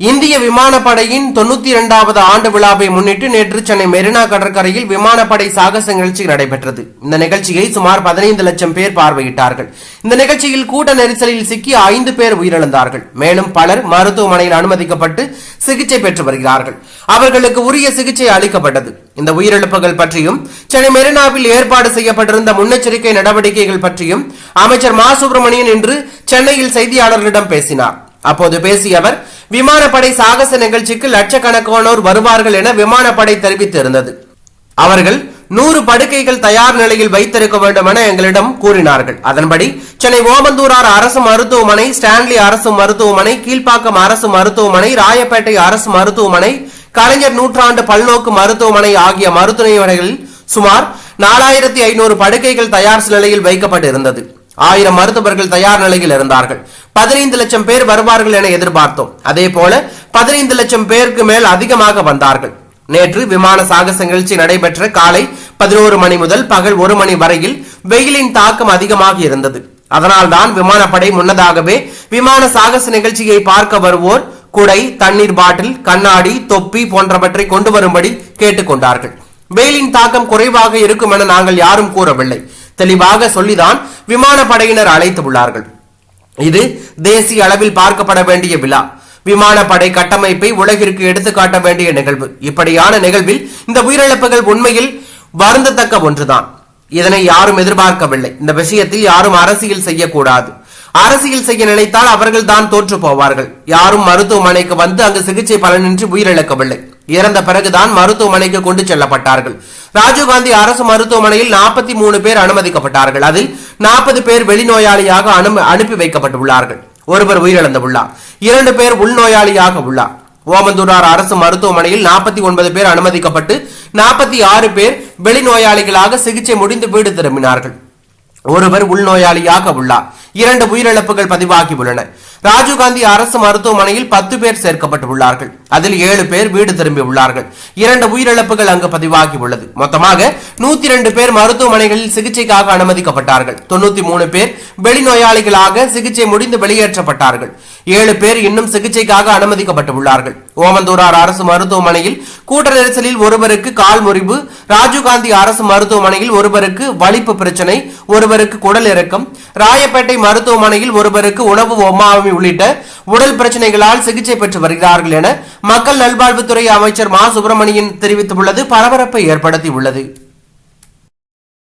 இந்திய விமானப்படையின் தொண்ணூத்தி இரண்டாவது ஆண்டு விழாவை முன்னிட்டு நேற்று சென்னை மெரினா கடற்கரையில் விமானப்படை சாகச நிகழ்ச்சி நடைபெற்றது. இந்த நிகழ்ச்சியை சுமார் பதினைந்து லட்சம் பேர் பார்வையிட்டார்கள். இந்த நிகழ்ச்சியில் கூட்ட நெரிசலில் சிக்கி ஐந்து பேர் உயிரிழந்தார்கள். மேலும் பலர் மருத்துவமனையில் அனுமதிக்கப்பட்டு சிகிச்சை பெற்று வருகிறார்கள். அவர்களுக்கு உரிய சிகிச்சை அளிக்கப்பட்டது. இந்த உயிரிழப்புகள் பற்றியும் சென்னை மெரினாவில் ஏற்பாடு செய்யப்பட்டிருந்த முன்னெச்சரிக்கை நடவடிக்கைகள் பற்றியும் அமைச்சர் மா சுப்பிரமணியன் இன்று சென்னையில் செய்தியாளர்களிடம் பேசினார். அப்போது பேசிய அவர் விமானப்படை சாகச நிகழ்ச்சிக்கு லட்சக்கணக்கானோர் வருவார்கள் என விமானப்படை தெரிவித்திருந்தது. அவர்கள் நூறு படுக்கைகள் தயார் நிலையில் வைத்திருக்க வேண்டும் என எங்களிடம் கூறினார்கள். அதன்படி சென்னை ஓமந்தூரார் அரசு மருத்துவமனை ஸ்டான்லி அரசு மருத்துவமனை கீழ்ப்பாக்கம் அரசு மருத்துவமனை ராயப்பேட்டை அரசு மருத்துவமனை கலைஞர் நூற்றாண்டு பல்நோக்கு மருத்துவமனை ஆகிய மருத்துவமனைகளில் சுமார் நாலாயிரத்தி ஐநூறு படுக்கைகள் தயார் நிலையில் வைக்கப்பட்டிருந்தது. ஆயிரம் மருத்துவர்கள் தயார் நிலையில் இருந்தார்கள். பதினைந்து லட்சம் பேர் வருவார்கள் என எதிர்பார்த்தோம். அதே போல பதினைந்து லட்சம் பேருக்கு மேல் அதிகமாக வந்தார்கள். நேற்று விமான சாகச நிகழ்ச்சி நடைபெற்ற காலை பதினோரு மணி முதல் பகல் ஒரு மணி வரையில் வெயிலின் தாக்கம் அதிகமாக இருந்தது. அதனால்தான் விமானப்படை முன்னதாகவே விமான சாகச நிகழ்ச்சியை பார்க்க வருவோர் குடை தண்ணீர் பாட்டில் கண்ணாடி தொப்பி போன்றவற்றை கொண்டு வரும்படி கேட்டுக்கொண்டார்கள். வெயிலின் தாக்கம் குறைவாக இருக்கும் என நாங்கள் யாரும் கூறவில்லை. தெளிவாக சொல்லிதான் விமானப்படையினர் அழைத்து உள்ளார்கள். இது தேசிய அளவில் பார்க்கப்பட வேண்டிய விழா. விமானப்படை கட்டமைப்பை உலகிற்கு எடுத்துக்காட்ட வேண்டிய நிகழ்வு. இப்படியான நிகழ்வில் இந்த உயிரிழப்புகள் உண்மையில் வருந்தத்தக்க ஒன்றுதான். இதனை யாரும் எதிர்பார்க்கவில்லை. இந்த விஷயத்தில் யாரும் அரசியல் செய்யக்கூடாது. அரசியல் செய்ய நினைத்தால் அவர்கள் தான் தோற்று போவார்கள். யாரும் மருத்துவமனைக்கு வந்து அங்கு சிகிச்சை பலனின்றி உயிரிழக்கவில்லை. இறந்த பிறகுதான் மருத்துவமனைக்கு கொண்டு செல்லப்பட்டார்கள். ராஜீவ்காந்தி அரசு மருத்துவமனையில் நாற்பத்தி மூணு பேர் அனுமதிக்கப்பட்டார்கள். அதில் நாற்பது பேர் வெளிநோயாளியாக அனு- அனுப்பி வைக்கப்பட்டுள்ளார்கள். ஒருவர் உயிரிழந்துள்ளார். இரண்டு பேர் உள்நோயாளியாக உள்ளார். ஓமந்தூரார் அரசு மருத்துவமனையில் நாற்பத்தி ஒன்பது பேர் அனுமதிக்கப்பட்டு நாற்பத்தி ஆறு பேர் வெளிநோயாளிகளாக சிகிச்சை முடிந்து வீடு திரும்பினார்கள். ஒருவர் உள்நோயாளியாக உள்ளார். இரண்டு உயிரிழப்புகள் பதிவாகியுள்ளன ராஜீவ்காந்தி அரசு மருத்துவமனையில் பத்து பேர் சேர்க்கப்பட்டுள்ளார்கள். அதில் ஏழு பேர் வீடு திரும்பி உள்ளார்கள். இரண்டு உயிரிழப்புகள் அங்கு பதிவாகி உள்ளது. மொத்தமாக நூத்தி ரெண்டு பேர் மருத்துவமனைகளில் சிகிச்சைக்காக அனுமதிக்கப்பட்டார்கள். தொண்ணூத்தி மூணு பேர் வெளிநோயாளிகளாக சிகிச்சை முடிந்து வெளியேற்றப்பட்டார்கள். ஏழு பேர் இன்னும் சிகிச்சைக்காக அனுமதிக்கப்பட்டுள்ளார்கள் ஓமந்தூரார் அரசு மருத்துவமனையில் கூட்ட நெரிசலில் ஒருவருக்கு கால் முறிவு ராஜீவ்காந்தி அரசு மருத்துவமனையில் ஒருவருக்கு வலிப்பு பிரச்சனை ஒருவருக்கு குடல் இறக்கம் ராயப்பேட்டை மருத்துவமனையில் ஒருவருக்கு உணவு ஒவ்வாமை உள்ளிட்ட உடல் பிரச்சனைகளால் சிகிச்சை பெற்று வருகிறார்கள் என மக்கள் நல்வாழ்வுத்துறை அமைச்சர் மா. சுப்பிரமணியன் தெரிவித்துள்ளது. பரபரப்பை ஏற்படுத்தியுள்ளது.